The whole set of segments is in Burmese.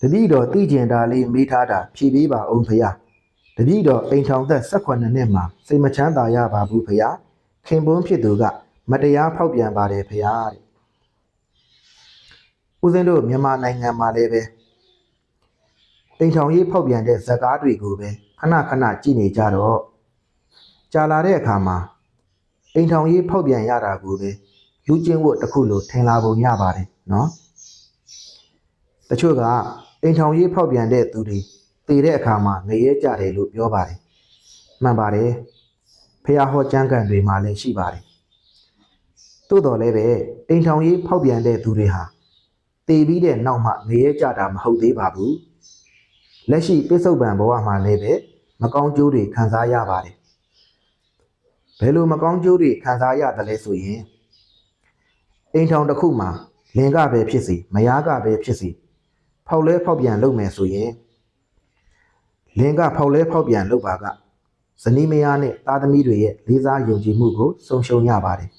တပည့်တော်သိကျင်တာလေးမေးထားတာဖြေပေးပါအောင်ဖရာတပည့်တော်အိမ်ထောင်သက်18နှစ်မှာစိတ်မချမ်းသာရပါဘူးဖရာခင်ပွန်းဖြစ်သူက မတရားဖောက်ပြန်ပါတယ်ဖရာတဲ့ဦးဇင်းတို့မြန်မာနိုင်ငံမှာလည်းပဲအိမ်ထောင်ရေးဖောက်ပြန်တဲ့ဇာတ်ကားတွေကိုပဲခဏခဏကြည့်နေကြတော့ကြာလာတဲ့အခါမှာအိမ်ထောင်ရေးဖောက်ပြန်ရတာကိုပဲလူချင်းဝတ်တစ်ခုလိုထင်လာပုံရပါတယ်နော်တချို့က အိမ်ထောင်ရေးဖောက်ပြန်တဲ့သူတွေတည်တဲ့အခါမှာငရဲကြတယ်လို့ပြောပါတယ်။မှန်ပါတယ်။ဖះဟောကျမ်းဂန်တွေမှာလည်းရှိပါတယ်။သို့တော်လည်းပဲအိမ်ထောင်ရေးဖောက်ပြန်တဲ့သူတွေဟာတည်ပြီးတဲ့နောက်မှငရဲကြတာမဟုတ်သေးပါဘူး။လက်ရှိပြစ္ဆုတ်ပံဘဝမှာလည်းပဲမကောင်းကျိုးတွေခံစားရပါတယ်။ဘယ်လိုမကောင်းကျိုးတွေခံစားရတယ်လဲဆိုရင်အိမ်ထောင်တစ်ခုမှာလင်ကပဲဖြစ်စီမယားကပဲဖြစ်စီ ဖောက်လဲဖောက်ပြန်လုပ်မယ်ဆိုရင်လင်ကဖောက်လဲဖောက်ပြန်လုပ်ပါကဇနီးမယားနဲ့သားသမီးတွေရဲ့လေးစားယုံကြည်မှုကိုဆုံးရှုံးရပါတယ်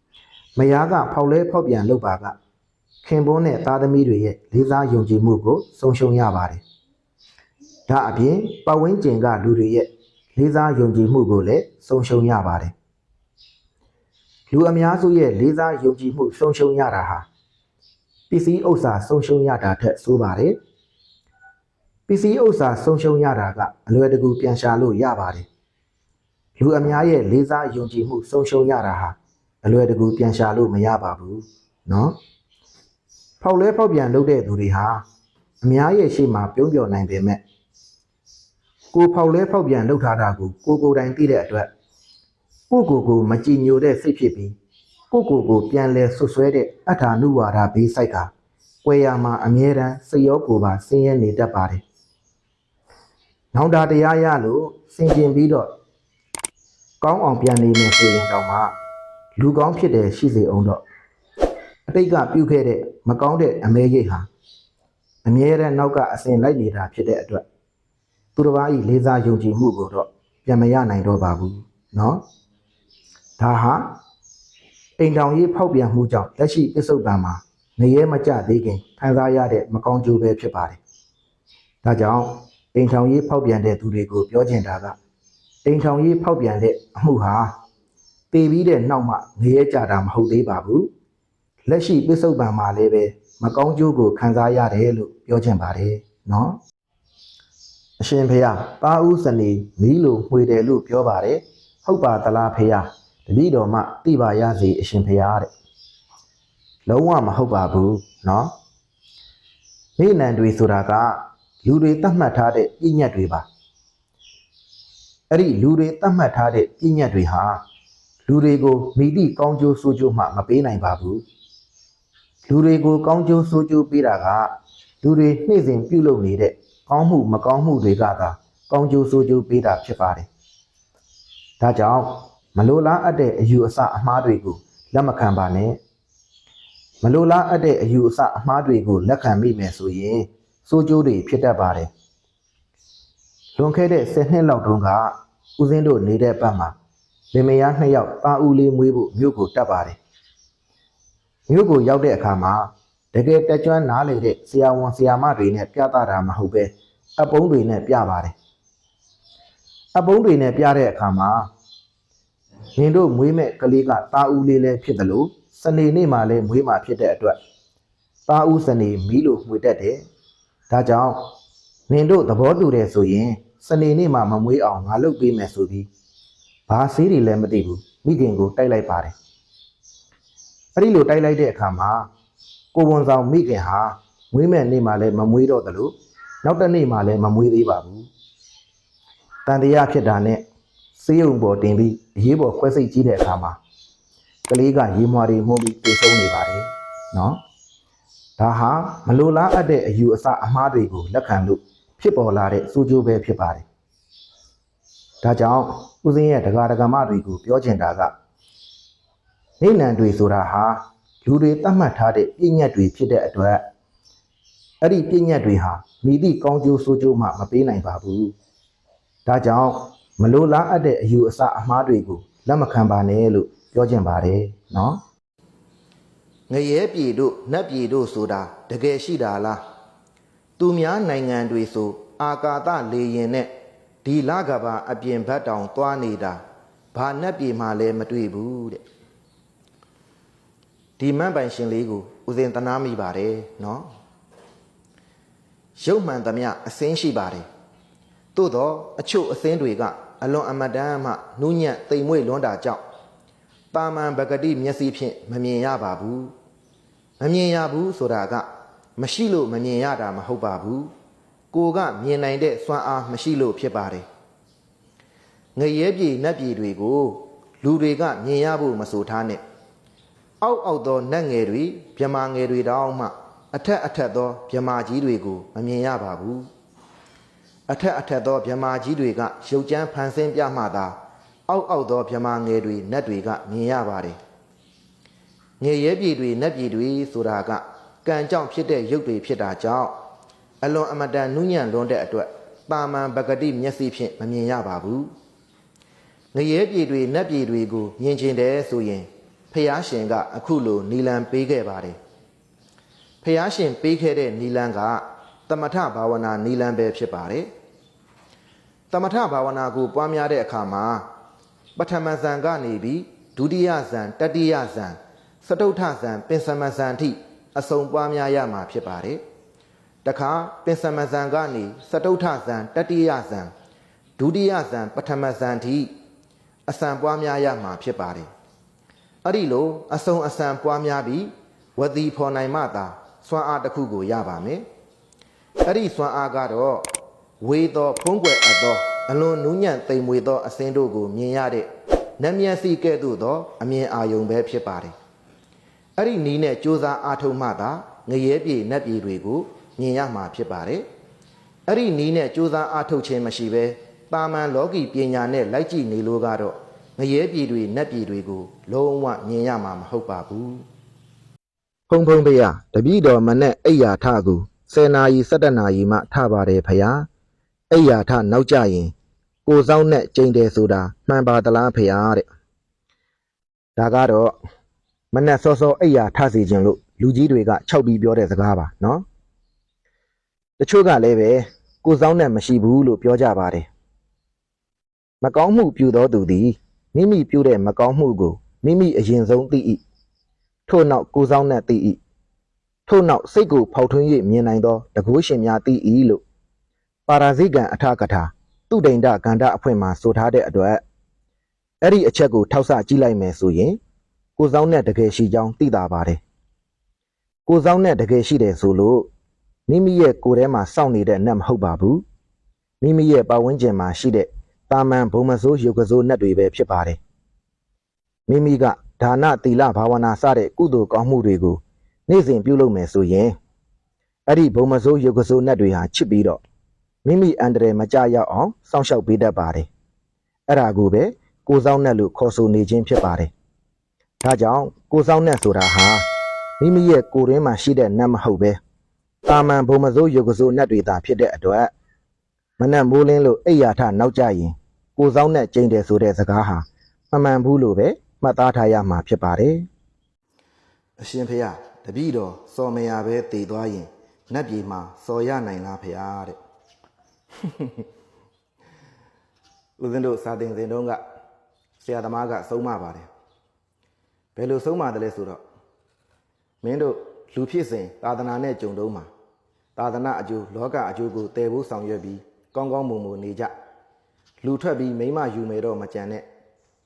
။မယားကဖောက်လဲဖောက်ပြန်လုပ်ပါကခင်ပွန်းနဲ့သားသမီးတွေရဲ့လေးစားယုံကြည်မှုကိုဆုံးရှုံးရပါတယ်။ဒါအပြင်ပတ်ဝန်းကျင်ကလူတွေရဲ့လေးစားယုံကြည်မှုကိုလည်းဆုံးရှုံးရပါတယ်။လူအများစုရဲ့လေးစားယုံကြည်မှုဆုံးရှုံးရတာဟာ ပစ္စည်းဥစ္စာဆုံးရှုံးရတာထက်ဆိုးပါတယ်ပစ္စည်းဥစ္စာဆုံးရှုံးရတာကအလွယ်တကူပြန်ရှာလို့ရပါတယ်လူအများရဲ့လေးစားယုံကြည်မှုဆုံးရှုံးရတာဟာအလွယ်တကူပြန်ရှာလို့မရပါဘူးเนาะဖောက်လဲဖောက်ပြန်လုပ်တဲ့သူတွေဟာအများရဲ့ရှေ့မှာပြုံးပြော်နိုင်ပေမဲ့ကိုဖောက်လဲဖောက်ပြန်လုပ်ထားတာကိုကိုကိုယ်တိုင်သိတဲ့အတွက်ကိုကိုကိုမကြည်ညိုတဲ့စိတ်ဖြစ်ပြီး ကိုကိုကိုပြန်လဲဆွဆွဲတဲ့အထာနုဝါဒဘေးဆိုင်ကကွယ်ရမှာအမြဲတမ်းစိတ်ရောကိုယ်ပါဆင်းရဲနေတတ်ပါတယ်။နောင်တာတရားရလို့စင်ကျင်ပြီးတော့ကောင်းအောင်ပြန်နေမယ်ဆိုရင်တော့မှလူကောင်းဖြစ်တယ်ရှိစေအောင်တော့အတိတ်ကပြုခဲ့တဲ့မကောင်းတဲ့အမဲရိတ်ဟာအမြဲတမ်းနောက်ကအစဉ်လိုက်နေတာဖြစ်တဲ့အတွက်သူတစ်ပါးဤလေးစားယုံကြည်မှုကိုတော့ပြန်မရနိုင်တော့ပါဘူးเนาะဒါဟာ အိမ်တောင်ရေးဖောက်ပြန်မှုကြောင့်လက်ရှိပစ္စုပန်မှာနေရဲမကျသေးခင်ခံစားရတဲ့မကောင်းကျိုးပဲဖြစ်ပါတယ်။ဒါကြောင့်အိမ်ထောင်ရေးဖောက်ပြန်တဲ့သူတွေကိုပြောချင်တာကအိမ်ထောင်ရေးဖောက်ပြန်တဲ့အမှုဟာတည်ပြီးတဲ့နောက်မှနေရဲကြတာမဟုတ်သေးပါဘူး။လက်ရှိပစ္စုပန်မှာလည်းပဲမကောင်းကျိုးကိုခံစားရတယ်လို့ပြောချင်ပါတယ်နော်။အရှင်ဖေယပါဦးစနေမီးလိုမှွေတယ်လို့ပြောပါတယ်။ဟုတ်ပါသလားဖေယ။ တပည့်တော်မှသိပါရစေအရှင်ဖရာတဲ့လုံးဝမဟုတ်ပါဘူးเนาะနေနံတွေဆိုတာကလူတွေတတ်မှတ်ထားတဲ့ပြည့်ညတ်တွေပါအဲ့ဒီလူတွေတတ်မှတ်ထားတဲ့ပြည့်ညတ်တွေဟာလူတွေကိုမိတိကောင်းကျိုးဆိုးကျိုးမှမပေးနိုင်ပါဘူးလူတွေကိုကောင်းကျိုးဆိုးကျိုးပေးတာကလူတွေနှိမ့်စဉ်ပြုလုပ်နေတဲ့ကောင်းမှုမကောင်းမှုတွေကသာကောင်းကျိုးဆိုးကျိုးပေးတာဖြစ်ပါတယ်ဒါကြောင့် မလိုလားအပ်တဲ့အယူအဆအမှားတွေကိုလက်မခံပါနဲ့မလိုလားအပ်တဲ့အယူအဆအမှားတွေကိုလက်ခံမိမယ်ဆိုရင်စိုးကျိုးတွေဖြစ်တတ်ပါတယ်လွန်ခဲ့တဲ့10နှစ်လောက်တုန်းကဦးစင်းတို့နေတဲ့ဘက်မှာလင်မယားနှစ်ယောက်တာဦးလေးမွေးဖို့မြို့ကိုတက်ပါတယ်မြို့ကိုရောက်တဲ့အခါမှာတကယ်တက်ကြွနားလေတဲ့ဆရာဝန်ဆရာမတွေနဲ့ပြသတာမဟုတ်ပဲအပုံးတွေနဲ့ပြပါတယ်အပုံးတွေနဲ့ပြတဲ့အခါမှာ ရင်တို့မွေးမဲ့ကလေးကတာဦးလေးလည်းဖြစ်တယ်လို့စနေနေ့မှလည်းမွေးမှဖြစ်တဲ့အတွက်တာဦးစနေမီးလို့မှွေတတ်တယ်ဒါကြောင့်နင်တို့သဘောတူတယ်ဆိုရင်စနေနေ့မှမမွေးအောင်ငါလုပ်ပေးမယ်ဆိုပြီးဘာဆေးတွေလည်းမသိဘူးမိခင်ကိုတိုက်လိုက်ပါတယ်အဲ့ဒီလိုတိုက်လိုက်တဲ့အခါမှာကိုဝန်ဆောင်မိခင်ဟာမွေးမဲ့နေ့မှလည်းမမွေးတော့တယ်လို့နောက်တစ်နေ့မှလည်းမမွေးသေးပါဘူးတန်တရားဖြစ်တာနဲ့ စေးရုံပေါ်တင်ပြီးအရေးပေါ်ခွဲစိတ်ကြည့်တဲ့အခါမှာကလေးကရေမွာတွေမှုပြီးပြေဆုံးနေပါတယ်နော်ဒါဟာမလိုလားအပ်တဲ့အယူအဆအမှားတွေကိုလက်ခံလို့ဖြစ်ပေါ်လာတဲ့စိုးကျိုးပဲဖြစ်ပါတယ်ဒါကြောင့်ဦးစင်းရဲ့ဒကာဒကာမတွေကိုပြောချင်တာကနေနံတွေဆိုတာဟာလူတွေသတ်မှတ်ထားတဲ့ပြည့်ညတ်တွေဖြစ်တဲ့အတွက်အဲ့ဒီပြည့်ညတ်တွေဟာမိသည့်ကောင်းကျိုးဆိုးကျိုးမှမပေးနိုင်ပါဘူးဒါကြောင့် မလိုလားအပ်တဲ့အယူအဆအမှားတွေကိုလက်မခံပါနဲ့လို့ပြောချင်ပါတယ်နော်ငရဲပြည်တို့နတ်ပြည်တို့ဆိုတာတကယ်ရှိတာလားတသူများနိုင်ငံတွေဆို အာကာသလေရင်နဲ့ဒီလကဘာအပြင်ဘက်တောင်သွားနေတာဘာနဲ့ပြေမှလည်းမတွေ့ဘူးတဲ့ဒီမန့်ပိုင်ရှင်လေးကိုဦးစင်တနာမိပါတယ်နော်ရုပ်မှန်သမျှအစင်းရှိပါတယ်သို့တော့အချို့အစင်းတွေက အလွန်အမတန်မှနူးညံ့တိမ်မွေ့လွန်းတာကြောင့်တာမန်ပဂတိမျက်စိဖြင့်မမြင်ရပါဘူးမမြင်ရဘူးဆိုတာက မရှိလို့မမြင်ရတာမဟုတ်ပါဘူးကိုကမြင်နိုင်တဲ့စွမ်းအားမရှိလို့ဖြစ်ပါတယ်ငရဲပြေနတ်ပြေတွေကို လူတွေကမြင်ရဖို့မဆိုထားနဲ့အောက်အောက်သောနတ်ငယ်တွေမြမာငယ်တွေတောင်မှ အထက်အထက်သောမြမာကြီးတွေကိုမမြင်ရပါဘူး အထက်အထက်သောမြမာကြီးတွေကရုပ်ကြမ်းဖန်ဆင်းပြမှသာ အောက်အောက်သောမြမာငယ်တွေနတ်တွေကမြင်ရပါတယ်ငယ်ရဲပြည်တွေနတ်ပြည်တွေဆိုတာကကံကြောင့်ဖြစ်တဲ့ရုပ်တွေဖြစ်တာကြောင့်အလွန်အမတန်နုညံ့လွန်းတဲ့အတွက်တာမန်ပဂတိမျက်စိဖြင့်မမြင်ရပါဘူးငရဲပြည်တွေနတ်ပြည်တွေကိုမြင်ကျင်တယ်ဆိုရင်ဖះရှင်က အခုလိုနီလန်ပေးခဲ့ပါတယ်ဖះရှင်ပေးခဲ့တဲ့နီလန်ကတမထဘာဝနာနီလန်ပဲဖြစ်ပါတယ် တမထဘာဝနာကိုပွားများတဲ့အခါမှာပထမဇန်ကနေပြီးဒုတိယဇန်တတိယဇန်စတုထဇန်ပင်စမဇန်အထိအစုံပွားများရမှာဖြစ်ပါတယ်တခါပင်စမဇန်ကနေစတုထဇန်တတိယဇန်ဒုတိယဇန်ပထမဇန်ထိအစံပွားများရမှာဖြစ်ပါတယ်အဲ့ဒီလိုအစုံအစံပွားများပြီးဝတိဖော်နိုင်မှသာစွမ်းအားတစ်ခုကိုရပါမယ်အဲ့ဒီစွမ်းအားကတော့ ဝေသောဖုံးကွယ်အပ်သောအလွန်နူးညံ့သိမ်မွေသောအစင်းတို့ကိုမြင်ရတဲ့နတ်မျက်စိကဲ့သို့သောအမြင်အာရုံပဲဖြစ်ပါတယ်အဲ့ဒီနီးနဲ့စ조사အားထုတ်မှသာငရဲပြေနတ်ပြေတွေကိုမြင်ရမှာဖြစ်ပါတယ်အဲ့ဒီနီးနဲ့စ조사အားထုတ်ခြင်းမရှိဘဲတာမန်လောကီပညာနဲ့လိုက်ကြည့်နေလို့ကတော့ငရဲပြေတွေနတ်ပြေတွေကို လုံးဝမြင်ရမှာမဟုတ်ပါဘူးဖုံဖုံဖေးရတပည့်တော်မနဲ့အိယာထကူ10နာရီ17နာရီမှထပါတယ်ဖယား အိယာထနောက်ကြရင် ကိုစောင်းနဲ့ကျိန်တယ်ဆိုတာမှန်ပါသလားဖယားတဲ့ဒါကတော့မနဲ့စောစောအိယာထစီခြင်းလို့လူကြီးတွေက၆ပြီးပြောတဲ့စကားပါနော်တချို့ကလည်းပဲကိုစောင်းနဲ့မရှိဘူးလို့ပြောကြပါတယ်မကောင်းမှုပြုသောသူသည်မိမိပြုတဲ့မကောင်းမှုကိုမိမိအရင်ဆုံးသိ၏ထို့နောက်ကိုစောင်းနဲ့သိ၏ထို့နောက်စိတ်ကိုဖောက်ထွင်း၍မြင်နိုင်သောတကုရှင်များသိ၏လို့ ပါရာဇိကံအထကထာသူဒိန်ဒကန္တအဖွင့်မှာဆိုထားတဲ့အတွက်အဲ့ဒီအချက်ကိုထောက်ဆကြည့်လိုက်မယ်ဆိုရင်ကိုစောင်းနဲ့တကယ်ရှိကြောင်းသိတာပါတယ်ကိုစောင်းနဲ့တကယ်ရှိတယ်ဆိုလို့မိမိရဲ့ကိုယ်ထဲမှာစောင့်နေတဲ့နတ်မဟုတ်ပါဘူးမိမိရဲ့ပတ်ဝန်းကျင်မှာရှိတဲ့တာမန်ဘုံမစိုးရုပ်ကစိုးနတ်တွေပဲဖြစ်ပါတယ်မိမိကဒါနသီလဘာဝနာစတဲ့ကုသိုလ်ကောင်းမှုတွေကိုနေ့စဉ်ပြုလုပ်မယ်ဆိုရင်အဲ့ဒီဘုံမစိုးရုပ်ကစိုးနတ်တွေဟာချစ်ပြီးတော့ မိမိအန္တရာယ်မကြရောက်အောင်စောင့်ရှောက်ပေးတတ်ပါတယ်အဲ့ဒါကိုပဲကိုစောင်းနတ်လို့ခေါ်ဆိုနေခြင်းဖြစ်ပါတယ်ဒါကြောင့်ကိုစောင်းနတ်ဆိုတာဟာမိမိရဲ့ကိုယ်ရင်းမှာရှိတဲ့နတ်မဟုတ်ပဲတာမန်ဘုံမစိုးရုပ်ကစိုးနတ်တွေသာဖြစ်တဲ့အတွက်မနက်မိုးလင်းလို့အိယာထနောက်ကြရင်ကိုစောင်းနဲ့ကျိန်တယ်ဆိုတဲ့စကားဟာမမှန်ဘူးလို့ပဲမှတ်သားထားရမှာဖြစ်ပါတယ်အရှင်ဖေယတပည့်တော်စော်မယာပဲတည်သွားရင်နတ်ပြည်မှာစော်ရနိုင်လားဖေယတဲ့ ဦးဇင်းတို့စာသင်စဉ်တုန်းကဆရာသမားကဆုံးမပါတယ်ဘယ်လိုဆုံးမတယ်လဲဆိုတော့မင်းတို့လူဖြစ်စဉ်သာသနာနဲ့ကြုံတုံးမှာသာသနာအကျိုးလောကအကျိုးကိုတည်ဖို့ဆောင်ရွက်ပြီးကောင်းကောင်းမွန်မွန်နေကြလူထွက်ပြီးမိမယူမယ်တော့မကြံနဲ့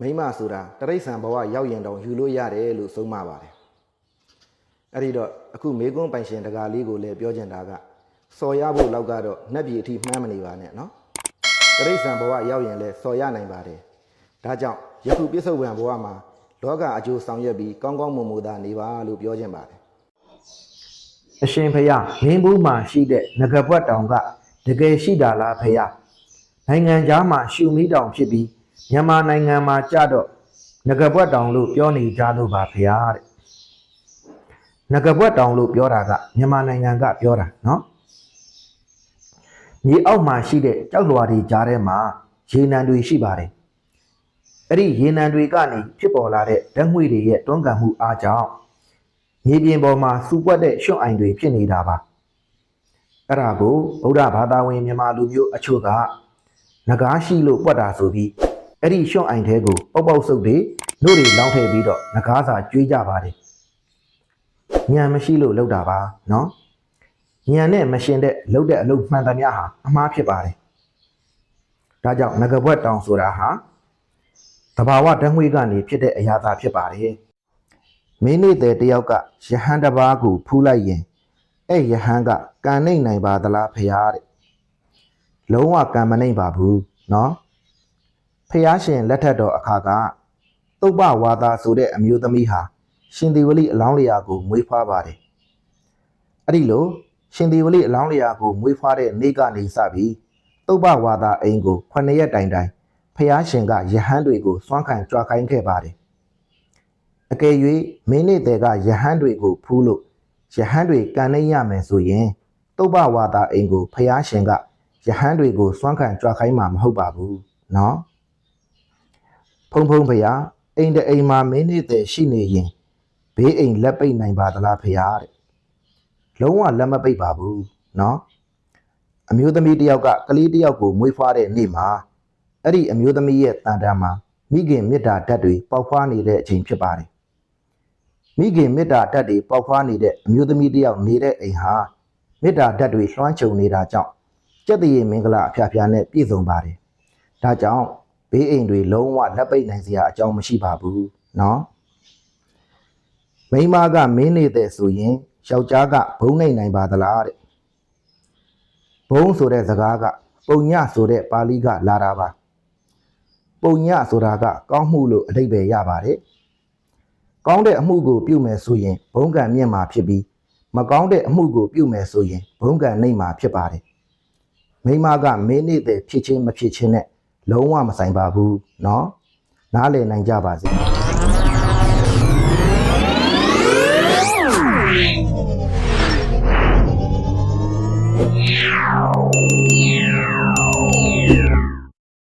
မိမဆိုတာတရိษံဘဝရောက်ရင်တော့ယူလို့ရတယ်လို့ဆုံးမပါတယ်အဲ့ဒီတော့အခုမေကွန်းပိုင်ရှင်တကာလေးကိုလည်းပြောချင်တာက စော်ရဖို့လောက်ကတော့နှက်ပြည်အထိမှန်းမနေပါနဲ့နော်တရိษံဘဝရောက်ရင်လည်းစော်ရနိုင်ပါတယ်ဒါကြောင့်ယခုပြစ္ဆုတ်ဝံဘဝမှာလောကအကျိုးဆောင်ရွက်ပြီးကောင်းကောင်းမွန်မွန်သာနေပါလို့ပြောချင်ပါတယ်အရှင်ဖယားမင်းဘူးမှာရှိတဲ့ငကပွက်တောင်ကတကယ်ရှိတာလားဖယားနိုင်ငံသားမှာရှူမီတောင်ဖြစ်ပြီးမြန်မာနိုင်ငံမှာကြတော့ငကပွက်တောင်လို့ပြောနေကြလို့ပါဖယားတဲ့ငကပွက်တောင်လို့ပြောတာကမြန်မာနိုင်ငံကပြောတာနော် မြေအောက်မှာရှိတဲ့ကြောက်လွာတွေကြားထဲမှာရေနံတွေရှိပါတယ်အဲ့ဒီရေနံတွေကနေဖြစ်ပေါ်လာတဲ့ဓာတ်ငွေ့တွေရဲ့တွန်းကန်မှုအားကြောင့်မြေပြင်ပေါ်မှာစူပွက်တဲ့ရွှွန့်အိုင်တွေဖြစ်နေတာပါအဲ့ဒါကိုဗုဒ္ဓဘာသာဝင်မြန်မာလူမျိုးအချို့ကငကားရှိလို့ပွက်တာဆိုပြီးအဲ့ဒီရှွန့်အိုင်ထဲကိုပေါက်ပေါက်ဆုပ်တွေနှုတ်တွေလောင်းထည့်ပြီးတော့ငကားစာကျွေးကြပါတယ်ညံမရှိလို့လောက်တာပါနော် ဉာဏ်နဲ့မရှင်တဲ့လုပ်တဲ့အလုပ်မှန်သမျှဟာအမှားဖြစ်ပါတယ်။ဒါကြောင့်ငကဘွက်တောင်ဆိုတာဟာတဘာဝဓာတ်ငွေကနေဖြစ်တဲ့အရာသာဖြစ်ပါတယ်။မင်းနေတဲ့တယောက်ကယဟန်တပါးကိုဖူးလိုက်ရင်အဲ့ယဟန်ကကံနိုင်နိုင်ပါသလားဖရားတဲ့။လုံးဝကံမနိုင်ပါဘူးနော်။ဖရားရှင်လက်ထက်တော်အခါကတုပ္ပဝါသာဆိုတဲ့အမျိုးသမီးဟာရှင်သေဝလိအလောင်းလျာကိုမွေးဖွားပါတယ်။အဲ့ဒီလို ရှင်ဒီဝလိအလောင်းလျာကိုမွေးဖွားတဲ့နေ့ကနေစပြီးတုပ်ပဝါဒအိမ်ကို9ရက်တိုင်တိုင်ဖျားရှင်ကယဟန်တွေကိုစွန့်ခံကြွားခိုင်းခဲ့ပါတယ်အကယ်၍မင်းနေတဲ့ကယဟန်တွေကိုဖူးလို့ယဟန်တွေကန်နိုင်ရမယ်ဆိုရင်တုပ်ပဝါဒအိမ်ကိုဖျားရှင်ကယဟန်တွေကိုစွန့်ခံကြွားခိုင်းမှာမဟုတ်ပါဘူးနော်ဖုံဖုံဖျားအိမ်တအိမ်မှာမင်းနေတဲ့ရှိနေရင်ဘေးအိမ်လက်ပိတ်နိုင်ပါသလားဖျားတဲ့ လုံးဝလက်မပိတ်ပါဘူးเนาะအမျိုးသမီးတစ်ယောက်ကကလေးတစ်ယောက်ကိုမွေးဖွားတဲ့နေ့မှာအဲ့ဒီအမျိုးသမီးရဲ့တန်တမ်းမှာမိခင်မေတ္တာဓာတ်တွေပေါက်ဖွားနေတဲ့အချိန်ဖြစ်ပါတယ် မိခင်မေတ္တာဓာတ်တွေပေါက်ဖွားနေတဲ့အမျိုးသမီးတစ်ယောက်နေတဲ့အိမ်ဟာမေတ္တာဓာတ်တွေလွှမ်းခြုံနေတာကြောင့်ကြက်တရေမင်္ဂလာအဖျားဖျားနဲ့ပြည့်စုံပါတယ်။ဒါကြောင့်ဘေးအိမ်တွေလုံးဝလက်ပိတ်နိုင်စရာအကြောင်းမရှိပါဘူးနော်။မိန်းမကမင်းနေတဲ့ဆိုရင် ယောက်ျားကဘုံနိုင်နိုင်ပါသလားတဲ့။ဘုံဆိုတဲ့စကားကပုံညဆိုတဲ့ပါဠိကလာတာပါ။ပုံညဆိုတာကကောင်းမှုလို့အဓိပ္ပာယ်ရပါတယ်။ ကောင်းတဲ့အမှုကိုပြုမယ်ဆိုရင်ဘုံကံမြင့်မှာဖြစ်ပြီးမကောင်းတဲ့အမှုကိုပြုမယ်ဆိုရင်ဘုံကံနှိမ့်မှာဖြစ်ပါတယ်မိမကမင်းနေတဲ့ဖြစ်ချင်းမဖြစ်ချင်းနဲ့လုံးဝမဆိုင်ပါဘူးเนาะနားလည်နိုင်ကြပါစေ